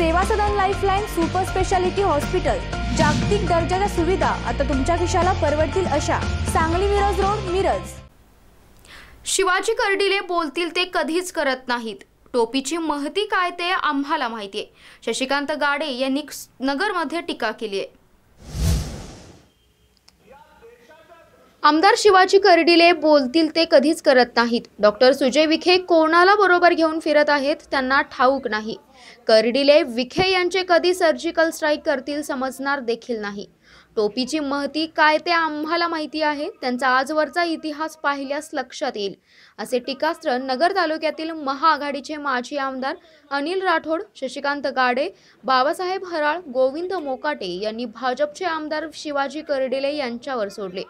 Seva Sadan lifeline super speciality hospital जागतिक दर्जाच्या सुविधा आता तुमच्या खिशाला परवडतील अशा. सांगली मिरज रोड मिरज. शिवाजी कर्डिले बोलतील ते कधीच करत नाहीत. टोपीची महती काय ते आम्हाला माहितीये. शशिकांत गाडे यांनी नगरमध्ये टीका केली आहे आमदार शिवाजी कर्डिले बोलतील ते कधीच करत नाहीत. डॉक्टर सुजय विखे कोणाला बरोबर घेऊन फिरत आहेत त्यांना ठाऊक नाही. कर्डिले विखे यांचे कधी सर्जिकल स्ट्राईक करतील समजणार देखील नाही. टोपीची महती काय ते आम्हाला माहिती आहे. त्यांचा आजवरचा इतिहास पाहिल्यास लक्षात येईल. असे टीकास्त्र नगर तालुक्यातील महाआघाडीचे माजी आमदार अनिल राठोड शशिकांत गाडे बाबासाहेब हराळ गोविंद मोकाटे यांनी भाजपचे आमदार शिवाजी कर्डिले यांच्यावर सोडले.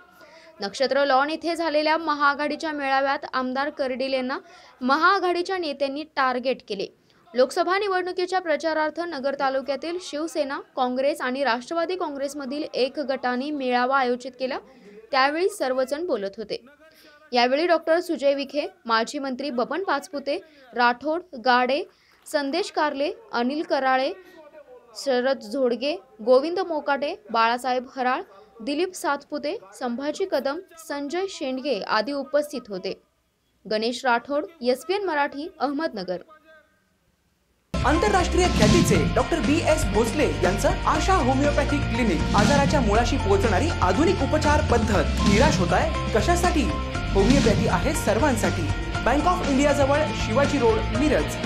नक्षत्र लॉन येथे झालेल्या महाआघाडीच्या मेळाव्यात आमदार कर्डिलेंना महाआघाडीच्या नेत्यांनी टार्गेट केले. लोकसभा निवडणुकीच्या प्रचारार्थ नगर तालुक्यातील शिवसेना काँग्रेस आणि राष्ट्रवादी काँग्रेसमधील एक गटाने मेळावा आयोजित केला. त्यावेळी सर्वजण बोलत होते. यावेळी डॉक्टर सुजय विखे माजी मंत्री बबन पाचपुते राठोड गाडे संदेश कारले अनिल कराळे शरद झोडगे गोविंद मोकाटे बाळासाहेब हराळ दिलीप सातपुते संभाजी कदम संजय शेंडगे आदी उपस्थित होते. गणेश राठोड एस मराठी अहमदनगर. आंतरराष्ट्रीय ख्यातीचे डॉक्टर बी एस भोसले यांचं आशा होमिओपॅथिक क्लिनिक आजाराच्या मुळाशी पोहोचणारी आधुनिक उपचार पद्धत निराश होत आहे. कशासाठी? होमिओपॅथी आहे सर्वांसाठी. बँक ऑफ इंडिया जवळ शिवाजी रोड मिरज.